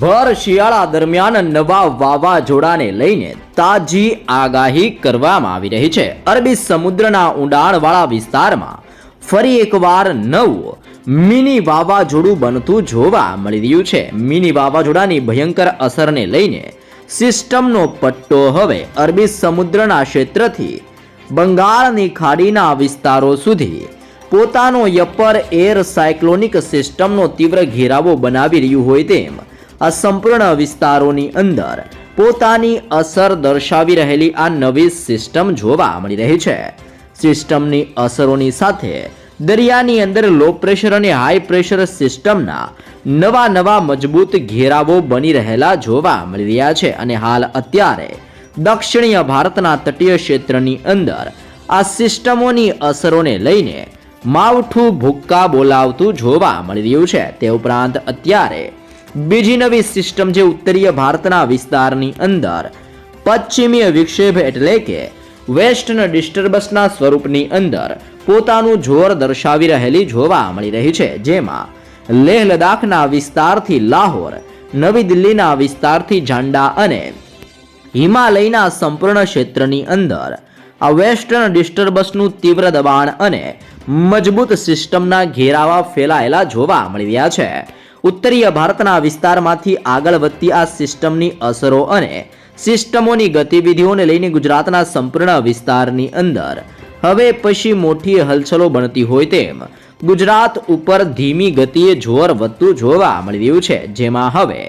ભર શિયાળા દરમિયાન નવા વાવાઝોડાને લઈને તાજી આગાહી કરવામાં આવી રહી છે. અરબી સમુદ્રના ઊંડાણવાળા વિસ્તારમાં ફરી એકવાર નવું મિની વાવાઝોડું બનતું જોવા મળી રહ્યું છે. મિની વાવાઝોડાની ભયંકર અસરને લઈને સિસ્ટમનો પટ્ટો હવે અરબી સમુદ્રના ક્ષેત્રથી બંગાળની ખાડીના વિસ્તારો સુધી પોતાનો યપર એર સાયક્લોનિક સિસ્ટમનો તીવ્ર ઘેરાવો બનાવી રહ્યું હોય તેમ આ સંપૂર્ણ વિસ્તારોની અંદર પોતાની અસર દર્શાવી રહેલી આ નવી સિસ્ટમ જોવા મળી રહી છે. સિસ્ટમની અસરોની સાથે દરિયાની અંદર લો પ્રેશર અને હાઈ પ્રેશર સિસ્ટમના નવા નવા મજબૂત ઘેરાવો બની રહેલા જોવા મળી રહ્યા છે અને હાલ અત્યારે દક્ષિણીય ભારતના તટીય ક્ષેત્રની અંદર આ સિસ્ટમોની અસરોને લઈને માવઠું ભૂક્કા બોલાવતું જોવા મળી રહ્યું છે. તે ઉપરાંત અત્યારે બીજી નવી સિસ્ટમ જે ઉત્તરીય ભારતના વિસ્તારની અંદર. પશ્ચિમીય વિક્ષેપ એટલે કે વેસ્ટર્ન ડિસ્ટર્બન્સના સ્વરૂપની અંદર પોતાનું જોર દર્શાવી રહેલી જોવા મળી રહી છે, જેમાં લેહ લદાખના વિસ્તારથી લાહોર, નવી દિલ્હીના વિસ્તારથી ઝાંડા અને હિમાલયના સંપૂર્ણ ક્ષેત્રની અંદર આ વેસ્ટર્ન ડિસ્ટર્બન્સનું તીવ્ર દબાણ અને મજબૂત સિસ્ટમના ઘેરાવા ફેલાયેલા જોવા મળી રહ્યા છે. ઉત્તરીય ભારતના વિસ્તારમાંથી આગળ વધતી આ સિસ્ટમની અસરો અને સિસ્ટમોની ગતિવિધિઓને લઈને ગુજરાતના સંપૂર્ણ વિસ્તારની અંદર હવે પછી મોટી હલચલો બનતી હોય તેમ ગુજરાત ઉપર ધીમી ગતિએ જોર વધતું જોવા મળી રહ્યું છે. જેમાં હવે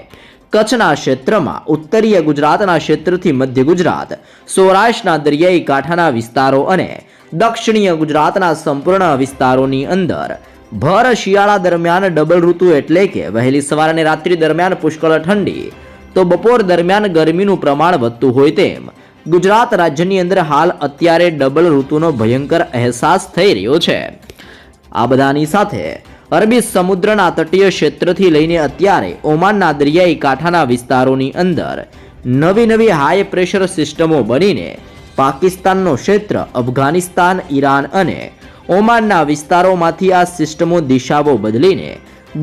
કચ્છના ક્ષેત્રમાં ઉત્તરીય ગુજરાતના ક્ષેત્રથી મધ્ય ગુજરાત, સૌરાષ્ટ્રના દરિયાઈ કાંઠાના વિસ્તારો અને દક્ષિણીય ગુજરાતના સંપૂર્ણ વિસ્તારોની અંદર ભર શિયાળા દરમિયાન ડબલ ઋતુ એટલે કે વહેલી સવાર અને રાત્રિ દરમિયાન પુષ્કળ ઠંડી. તો બપોર દરમિયાન ગરમીનું પ્રમાણ વધતું હોય તેમ, ગુજરાત રાજ્યની અંદર હાલ અત્યારે ડબલ ઋતુનો ભયંકર અહેસાસ થઈ રહ્યો છે. આ બધાની સાથે અરબી સમુદ્રના તટીય ક્ષેત્રથી લઈને અત્યારે ઓમાનના દરિયાઈ કાંઠાના વિસ્તારોની અંદર નવી નવી હાઈ પ્રેશર સિસ્ટમો બનીને પાકિસ્તાનનો ક્ષેત્ર અફઘાનિસ્તાન, ઈરાન અને ઓમાનના વિસ્તારોમાંથી આ સિસ્ટમો દિશાઓ બદલીને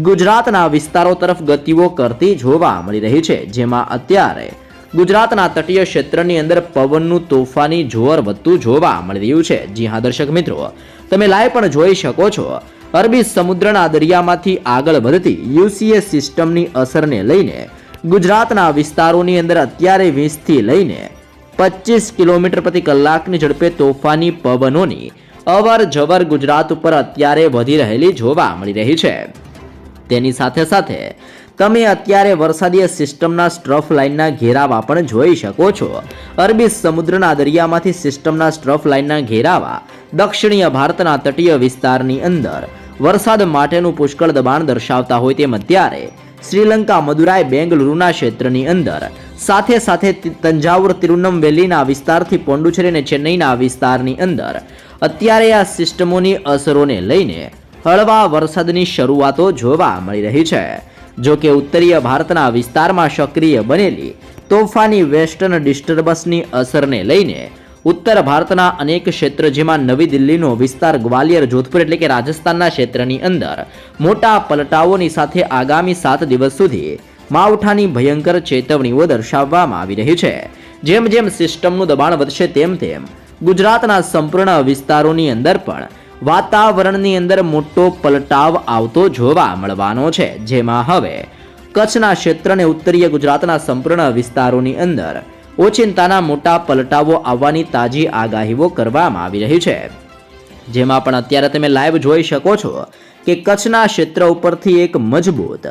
ગુજરાતના વિસ્તારો તરફ ગતિઓ કરતી જોવા મળી રહી છે, જેમાં અત્યારે ગુજરાતના તટીય ક્ષેત્રની અંદર પવનનું તોફાની જોર વધતું જોવા મળી રહ્યું છે. જી હા, દર્શક મિત્રો, તમે લાઈવ પણ જોઈ શકો છો. અરબી સમુદ્રના દરિયામાંથી આગળ વધતી યુસીએ સિસ્ટમની અસરને લઈને ગુજરાતના વિસ્તારોની અંદર અત્યારે વીસથી લઈને પચીસ કિલોમીટર પ્રતિ કલાકની ઝડપે તોફાની પવનોની અવર જવર ગુજરાત ઉપર અત્યારે વધી રહેલી જોવા મળી રહી છે. તેની સાથે સાથે તમે અત્યારે વરસાદીય સિસ્ટમના સ્ટ્રફ લાઇનના ઘેરાવા પણ જોઈ શકો છો. અરબી સમુદ્રના દરિયામાંથી સિસ્ટમના સ્ટ્રફ લાઇનના ઘેરાવા દક્ષિણીય ભારતના તટીય વિસ્તારની અંદર વરસાદ માટેનું પુષ્કળ દબાણ દર્શાવતા હોય તેમ અત્યારે શ્રીલંકા, મદુરાઈ, બેંગલુરુના ક્ષેત્રની અંદર સાથે સાથે તંજાવુર, તિરુનમવેલીના વિસ્તારથી પોંડુચેરી અને ચેન્નઈના વિસ્તારની અંદર અત્યારે આ સિસ્ટમોની અસરોને લઈને હળવા વરસાદની શરૂઆતો જોવા મળી રહી છે. જો કે ઉત્તરીય ભારતના વિસ્તારમાં સક્રિય બનેલી તોફાની વેસ્ટર્ન ડિસ્ટર્બન્સની અસરને લઈને ઉત્તર ભારતના અનેક ક્ષેત્ર, જેમાં નવી દિલ્હીનો વિસ્તાર ગ્વાલિયર, જોધપુર એટલે કે રાજસ્થાનના ક્ષેત્રની અંદર મોટા પલટાઓની સાથે આગામી સાત દિવસ સુધી માવઠાની ભયંકર ચેતવણીઓ દર્શાવવામાં આવી રહી છે. જેમ જેમ સિસ્ટમનું દબાણ વધશે તેમ તેમ ગુજરાતના સંપૂર્ણ વિસ્તારોની અંદર પણ વાતાવરણની અંદર મોટો પલટાવ આવતો જોવા મળવાનો છે. જેમાં હવે કચ્છના ક્ષેત્ર અને ઉત્તરીય ગુજરાતના સંપૂર્ણ વિસ્તારોની અંદર ઓચિંતાના મોટા પલટાવો આવવાની તાજી આગાહીઓ કરવામાં આવી રહી છે. જેમાં પણ અત્યારે તમે લાઈવ જોઈ શકો છો કે કચ્છના ક્ષેત્ર ઉપરથી એક મજબૂત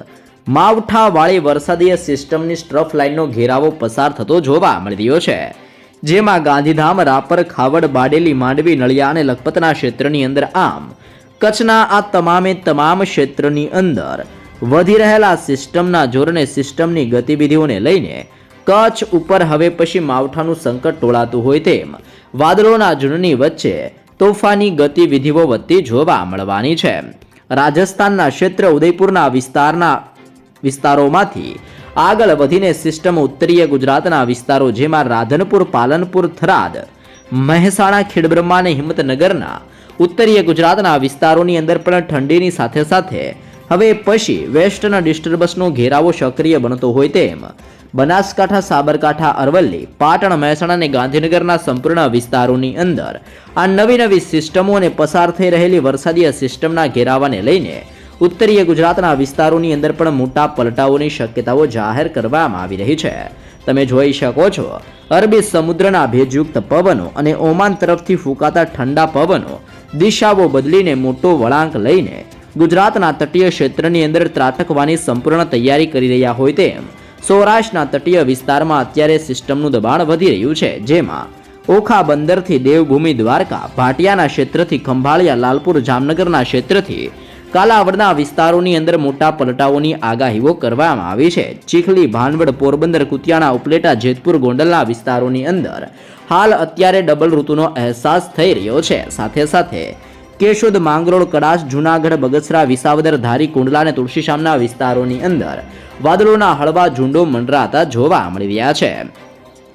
માવઠાવાળી વરસાદીય સિસ્ટમની સ્ટ્રફ લાઇનનો ઘેરાવો પસાર થતો જોવા મળી રહ્યો છે. જેમાં ગાંધીધામ, રાપર, ખાવડ, બાડેલી, માંડવી, નળિયા અને લખપતના ક્ષેત્રની અંદર આમ. કચ્છના આ તમામે તમામ ક્ષેત્રની અંદર વધી રહેલા સિસ્ટમના જોરને સિસ્ટમની ગતિવિધિઓને લઈને કચ્છ ઉપર હવે પછી માવઠાનું સંકટ ટોળાતું હોય તેમ વાદળોના ઝુંડની વચ્ચે તોફાની ગતિવિધિઓ વધતી જોવા મળવાની છે. રાજસ્થાનના ક્ષેત્ર ઉદયપુરના વિસ્તારના વિસ્તારોમાંથી આગળ વધીને સિસ્ટમ ઉત્તરીય ગુજરાતના વિસ્તારો જેમાં રાધનપુર, પાલનપુર, થરાદ, મહેસાણા, ખેડબ્રહ્મા અને હિંમતનગરના ઉત્તરીય ગુજરાતના વિસ્તારોની અંદર પણ ઠંડીની સાથે સાથે હવે પછી વેસ્ટર્ન ડિસ્ટર્બન્સનો ઘેરાવો સક્રિય બનતો હોય તેમ બનાસકાંઠા, સાબરકાંઠા, અરવલ્લી, પાટણ, મહેસાણા અને ગાંધીનગરના સંપૂર્ણ વિસ્તારોની અંદર આ નવી નવી સિસ્ટમો અને પસાર થઈ રહેલી વરસાદીય સિસ્ટમના ઘેરાવાને લઈને ઉત્તરીય ગુજરાતના વિસ્તારોની અંદર પણ મોટા પલટાઓની શક્યતાઓ જાહેર કરવામાં આવી રહી છે. તમે જોઈ શકો છો, અરબી સમુદ્રના ભેજયુક્ત પવનો અને ઓમાન તરફથી ફૂંકાતા ઠંડા પવનો દિશાઓ બદલીને મોટો વળાંક લઈને ગુજરાતના તટીય ક્ષેત્રની અંદર ત્રાટકવાની સંપૂર્ણ તૈયારી કરી રહ્યા હોય તેમ સૌરાષ્ટ્રના તટીય વિસ્તારમાં અત્યારે સિસ્ટમનું દબાણ વધી રહ્યું છે, જેમાં ઓખા બંદરથી દેવભૂમિ દ્વારકા, ભાટિયાના ક્ષેત્રથી ખંભાળિયા, લાલપુર, જામનગરના ક્ષેત્રથી કાલાવડના વિસ્તારોની અંદર મોટા પલટાઓની આગાહીઓ કરવામાં આવી છે. ચીખલી, ભાનવડ, પોરબંદર, કુતિયાણા, ઉપલેટા, જેતપુર, ગોંડલના વિસ્તારોની અંદર હાલ અત્યારે ડબલ ઋતુનો અહેસાસ થઈ રહ્યો છે. સાથે સાથે કેશોદ, માંગરોળ, કડાશ, જૂનાગઢ, બગસરા, વિસાવદર, ધારી, કુંડલા અને તુલસીશામના વિસ્તારોની અંદર વાદળોના હળવા ઝુંડો મંડરાતા જોવા મળી રહ્યા છે.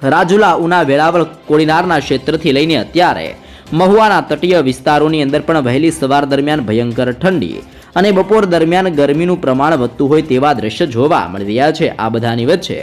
રાજુલા, ઉના વેળાવળ કોડીનારના ક્ષેત્રથી લઈને અત્યારે મહુવાના તટીય વિસ્તારોની અંદર પણ વહેલી સવાર દરમિયાન ભયંકર ઠંડી અને બપોર દરમિયાન ગરમીનું પ્રમાણ વધતું હોય તેવા દ્રશ્ય જોવા મળી રહ્યા છે. આ બધાની વચ્ચે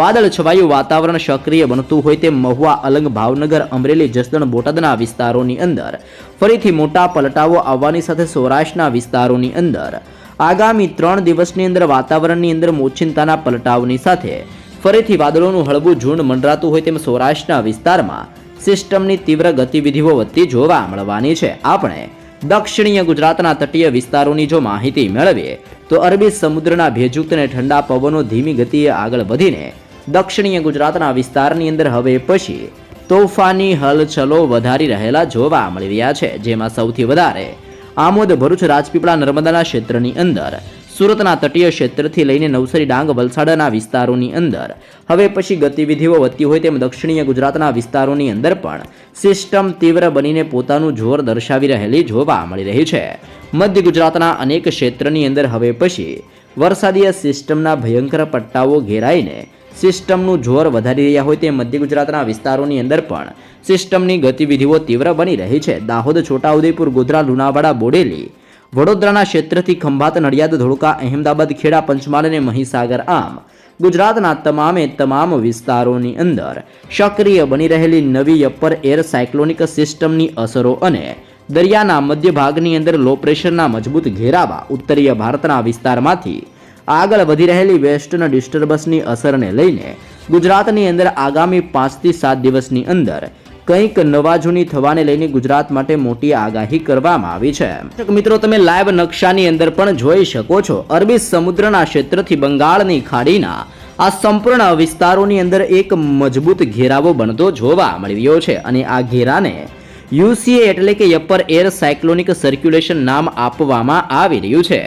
વાદળ છવાયું વાતાવરણ સક્રિય બનતું હોય તેમ મહુવા, અલંગ, ભાવનગર, અમરેલી, જસદણ, બોટાદના વિસ્તારોની અંદર ફરીથી મોટા પલટાવો આવવાની સાથે સૌરાષ્ટ્રના વિસ્તારોની અંદર આગામી ત્રણ દિવસની અંદર વાતાવરણની અંદર મોચિંતાના પલટાવની સાથે ફરીથી વાદળોનું હળવું ઝુંડ મંડરાતું હોય તેમ સૌરાષ્ટ્રના વિસ્તારમાં સિસ્ટમની તીવ્ર ગતિવિધિઓ વધતી જોવા મળવાની છે. આપણે દક્ષિણીય ગુજરાતના તટીય વિસ્તારોની જો માહિતી મેળવીએ, તો અરબી સમુદ્રના ભેજયુક્ત અને ઠંડા પવનો ધીમી ગતિએ આગળ વધીને દક્ષિણીય ગુજરાતના વિસ્તારની અંદર હવે પછી તોફાની હલચલો વધારી રહેલા જોવા મળી રહ્યા છે, જેમાં સૌથી વધારે આમોદ ભરૂચ રાજપીપળા નર્મદાના ક્ષેત્રની અંદર સુરતના તટીય ક્ષેત્રથી લઈને નવસારી, ડાંગ, વલસાડના વિસ્તારોની અંદર. હવે પછી ગતિવિધિઓ વધતી હોય તેમ દક્ષિણીય ગુજરાતના વિસ્તારોની અંદર પણ સિસ્ટમ તીવ્ર બનીને પોતાનું જોર દર્શાવી રહેલી જોવા મળી રહી છે. મધ્ય ગુજરાતના અનેક ક્ષેત્રની અંદર હવે પછી વરસાદીય સિસ્ટમના ભયંકર પટ્ટાઓ ઘેરાઈને સિસ્ટમનું જોર વધારી રહ્યા હોય તે મધ્ય ગુજરાતના વિસ્તારોની અંદર પણ સિસ્ટમની ગતિવિધિઓ તીવ્ર બની રહી છે. દાહોદ, છોટાઉદેપુર, ગોધરા, લુણાવાડા, બોડેલી વડોદરાના ક્ષેત્રથી ખંભાત, નડિયાદ, ધોળકા, અહેમદાબાદ, ખેડા, પંચમહાલ અને મહીસાગર આમ. ગુજરાતના તમામે તમામ વિસ્તારોની અંદર સક્રિય બની રહેલી નવી અપર એર સાયક્લોનિક સિસ્ટમની અસરો અને દરિયાના મધ્ય ભાગની અંદર લો પ્રેશરના મજબૂત ઘેરાવા ઉત્તરીય ભારતના વિસ્તારમાંથી આગળ વધી રહેલી વેસ્ટર્ન ડિસ્ટર્બન્સની અસરને લઈને ગુજરાતની અંદર આગામી પાંચથી સાત દિવસની અંદર કંઈક નવા જૂની થવાને લઈને ગુજરાત માટે મોટી આગાહી કરવામાં આવી છે. મિત્રો, તમે લાઈવ નકશાની અંદર પણ જોઈ શકો છો. અરબી સમુદ્રના ક્ષેત્રથી બંગાળની ખાડીના આ સંપૂર્ણ વિસ્તારોની અંદર એક મજબૂત ઘેરાવો બનતો જોવા મળી રહ્યો છે અને આ ઘેરાને યુસીએ એટલે કે અપર એર સાયક્લોનિક સર્ક્યુલેશન નામ આપવામાં આવી રહ્યું છે.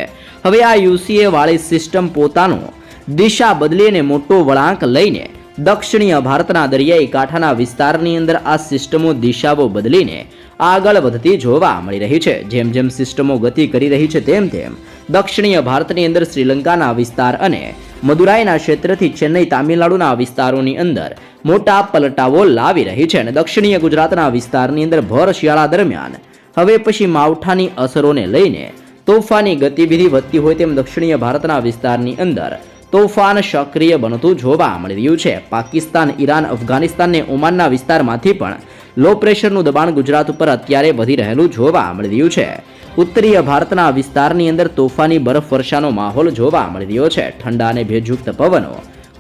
હવે આ યુસીએ વાળી સિસ્ટમ પોતાનો દિશા બદલીને મોટો વળાંક લઈને દક્ષિણીય ભારતના દરિયાઈ કાંઠાના વિસ્તારની અંદર આ સિસ્ટમો દિશાઓ બદલીને આગળ વધતી જોવા મળી રહી છે. જેમ જેમ સિસ્ટમો ગતિ કરી રહી છે, તેમ તેમ દક્ષિણીય ભારતની અંદર શ્રીલંકાના વિસ્તાર અને મદુરાઈના ક્ષેત્રથી ચેન્નઈ તામિલનાડુના વિસ્તારોની અંદર મોટા પલટાઓ લાવી રહી છે અને દક્ષિણીય ગુજરાતના વિસ્તારની અંદર ભર શિયાળા દરમિયાન હવે પછી માવઠાની અસરોને લઈને તોફાની ગતિવિધિ વધતી હોય તેમ દક્ષિણીય ભારતના વિસ્તારની અંદર તોફાન સક્રિય બનતું જોવા મળી રહ્યું છે. પાકિસ્તાન, ઈરાન, અફઘાનિસ્તાન અને ઓમાનના વિસ્તારમાંથી પણ લો પ્રેશરનું દબાણ ગુજરાત ઉપર અત્યારે વધી રહેલું જોવા મળી રહ્યું છે. ઉત્તરીય ભારતના વિસ્તારની અંદર તોફાની બરફવર્ષાનો માહોલ જોવા મળી રહ્યો છે. ઠંડા અને ભેજયુક્ત પવનો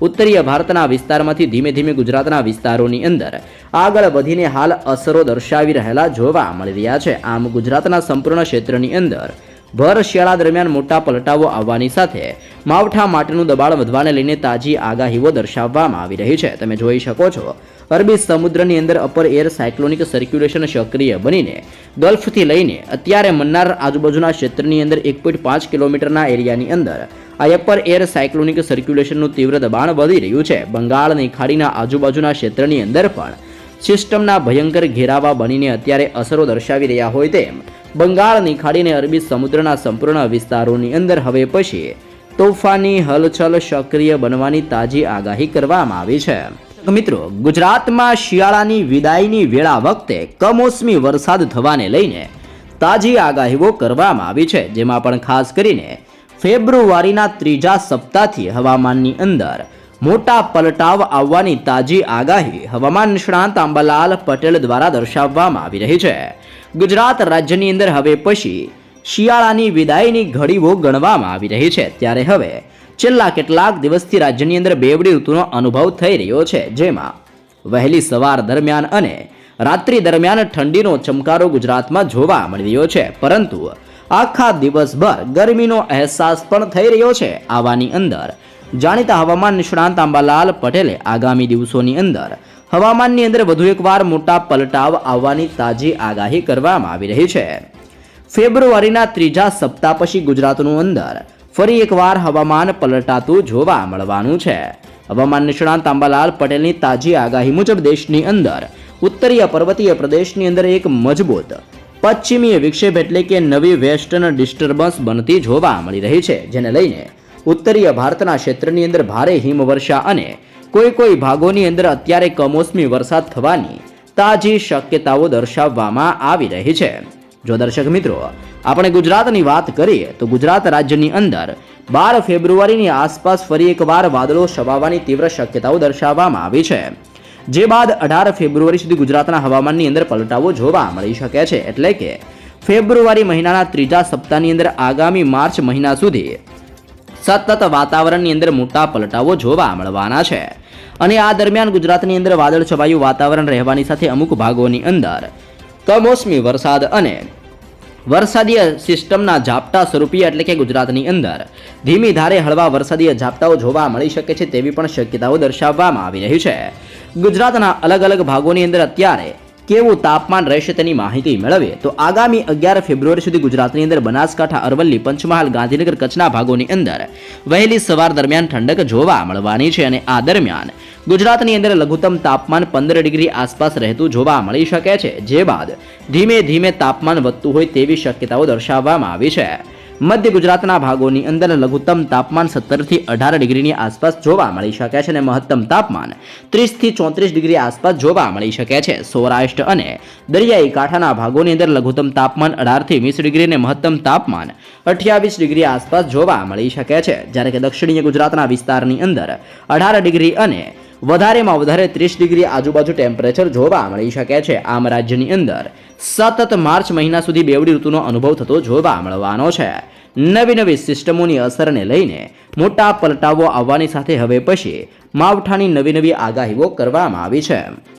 ઉત્તરીય ભારતના વિસ્તારમાંથી ધીમે ધીમે ગુજરાતના વિસ્તારોની અંદર આગળ વધીને હાલ અસરો દર્શાવી રહેલા જોવા મળી રહ્યા છે. આમ ગુજરાતના સંપૂર્ણ ક્ષેત્રની અંદર ભર શિયાળા દરમિયાન મોટા પલટાવો આવવાની સાથે માવઠા માટેનું દબાણ વધવાને લઈને તાજી આગાહીઓ દર્શાવવામાં આવી રહી છે. તમે જોઈ શકો છો, અરબી સમુદ્રની અંદર અપર એર સાયક્લોનિક સર્ક્યુલેશન સક્રિય બનીને ગલ્ફથી લઈને અત્યારે મન્નાર આજુબાજુના ક્ષેત્રની અંદર એક પોઈન્ટ પાંચ કિલોમીટરના એરિયાની અંદર આ અપર એર સાયક્લોનિક સર્ક્યુલેશનનું તીવ્ર દબાણ વધી રહ્યું છે. બંગાળની ખાડીના આજુબાજુના ક્ષેત્રની અંદર પણ સિસ્ટમના ભયંકર ઘેરાવા બનીને અત્યારે અસરો દર્શાવી રહ્યા હોય તેમ બંગાળની ખાડીને અરબી સમુદ્રના સંપૂર્ણ વિસ્તારોની અંદર હવે પછી તોફાની હલચલ સક્રિય બનવાની તાજી આગાહી કરવામાં આવી છે. મિત્રો, ગુજરાતમાં શિયાળાની વિદાયની વેળા વખતે કમોસમી વરસાદ થવાને લઈને તાજી આગાહીઓ કરવામાં આવી છે, જેમાં પણ ખાસ કરીને ફેબ્રુઆરીના ત્રીજા સપ્તાહથી હવામાનની અંદર મોટા પલટાવ આવવાની તાજી આગાહી હવામાન નિષ્ણાંત આંબાલાલ પટેલ દ્વારા દર્શાવવામાં આવી રહી છે. ગુજરાત રાજ્યની અંદર હવે પછી શિયાળાની વિદાયની ઘડીઓ ગણવામાં આવી રહી છે. ત્યારે હવે છેલ્લા કેટલાક દિવસથી રાજ્યની અંદર બેવડી ઋતુનો અનુભવ થઈ રહ્યો છે. જેમાં વહેલી સવાર દરમિયાન અને રાત્રિ દરમિયાન ઠંડીનો ચમકારો ગુજરાતમાં જોવા મળી રહ્યો છે. પરંતુ આખા દિવસભર ગરમીનો અહેસાસ પણ થઈ રહ્યો છે. આવાની અંદર જાણીતા હવામાન નિષ્ણાંત આંબાલાલ પટેલે આગામી દિવસોની અંદર હવામાનની અંદર વધુ એકવાર મોટા પલટાવ આવવાની તાજી આગાહી કરવામાં આવી રહી છે. ફેબ્રુઆરીના ત્રીજા સપ્તાહ પછી ગુજરાતનું અંદર ફરી એકવાર હવામાન પલટાતું જોવા મળવાનું છે. હવામાન નિષ્ણાંત આંબાલાલ પટેલની તાજી આગાહી મુજબ દેશની અંદર ઉત્તરીય પર્વતીય પ્રદેશની અંદર એક મજબૂત પશ્ચિમીય વિક્ષેપ એટલે કે નવી વેસ્ટર્ન ડિસ્ટર્બન્સ બનતી જોવા મળી રહી છે, જેને લઈને ઉત્તરીય ભારતના ક્ષેત્રની અંદર ભારે હિમવર્ષા અને કોઈ કોઈ ભાગોની અંદર અત્યારે કમોસમી વરસાદ થવાની તાજી શક્યતાઓ દર્શાવવામાં આવી રહી છે. જો દર્શક મિત્રો, આપણે ગુજરાતની વાત કરીએ તો ગુજરાત રાજ્યની અંદર બાર ફેબ્રુઆરીની આસપાસ ફરી એકવાર વાદળો છવાવાની તીવ્ર શક્યતાઓ દર્શાવવામાં આવી છે. જે બાદ અઢાર ફેબ્રુઆરી સુધી ગુજરાતના હવામાનની અંદર પલટાવો જોવા મળી શકે છે. એટલે કે ફેબ્રુઆરી મહિનાના ત્રીજા સપ્તાહની અંદર આગામી માર્ચ મહિના સુધી સતત વાતાવરણની અંદર મોટા પલટાવો જોવા મળવાના છે. અને આ દરમિયાન ગુજરાતની અંદર વાદળ છવાયું વાતાવરણ રહેવાની સાથે અમુક ભાગોની અંદર કમોસમી વરસાદ અને વરસાદીય સિસ્ટમના ઝાપટા સ્વરૂપીય એટલે કે ગુજરાતની અંદર ધીમી ધારે હળવા વરસાદીય ઝાપટાઓ જોવા મળી શકે છે તેવી પણ શક્યતાઓ દર્શાવવામાં આવી રહી છે. ગુજરાતના અલગ અલગ ભાગોની અંદર અત્યારે કેવું તાપમાન રહેશે તેની માહિતી મેળવીએ. તો આગામી અગિયાર ફેબ્રુઆરી સુધી ગુજરાતની અંદર બનાસકાંઠા, અરવલ્લી, પંચમહાલ, ગાંધીનગર કચ્છના ભાગોની અંદર વહેલી સવાર દરમિયાન ઠંડક જોવા મળવાની છે અને આ દરમિયાન ગુજરાતની અંદર લઘુત્તમ તાપમાન પંદર ડિગ્રી આસપાસ રહેતું જોવા મળી શકે છે. જે બાદ ધીમે ધીમે તાપમાન વધતું હોય તેવી શક્યતાઓ દર્શાવવામાં આવી છે. મધ્ય ગુજરાતના ભાગોની અંદર લઘુત્તમ તાપમાન સત્તરથી અઢાર ડિગ્રીની આસપાસ જોવા મળી શકે છે અને મહત્તમ તાપમાન ત્રીસથી ચોત્રીસ ડિગ્રી આસપાસ જોવા મળી શકે છે. સૌરાષ્ટ્ર અને દરિયાઈ કાંઠાના ભાગોની અંદર લઘુત્તમ તાપમાન અઢારથી વીસ ડિગ્રી અને મહત્તમ તાપમાન અઠ્યાવીસ ડિગ્રી આસપાસ જોવા મળી શકે છે. જ્યારે કે દક્ષિણીય ગુજરાતના વિસ્તારની અંદર અઢાર ડિગ્રી અને વધારેમાં વધારે ત્રીસ ડિગ્રી આજુબાજુ ટેમ્પરેચર જોવા મળી શકે છે. આમ રાજ્યની અંદર સતત માર્ચ મહિના સુધી બેવડી ઋતુનો અનુભવ થતો જોવા મળવાનો છે. નવી નવી સિસ્ટમોની અસરને લઈને મોટા પલટાવો આવવાની સાથે હવે પછી માવઠાની નવી નવી આગાહીઓ કરવામાં આવી છે.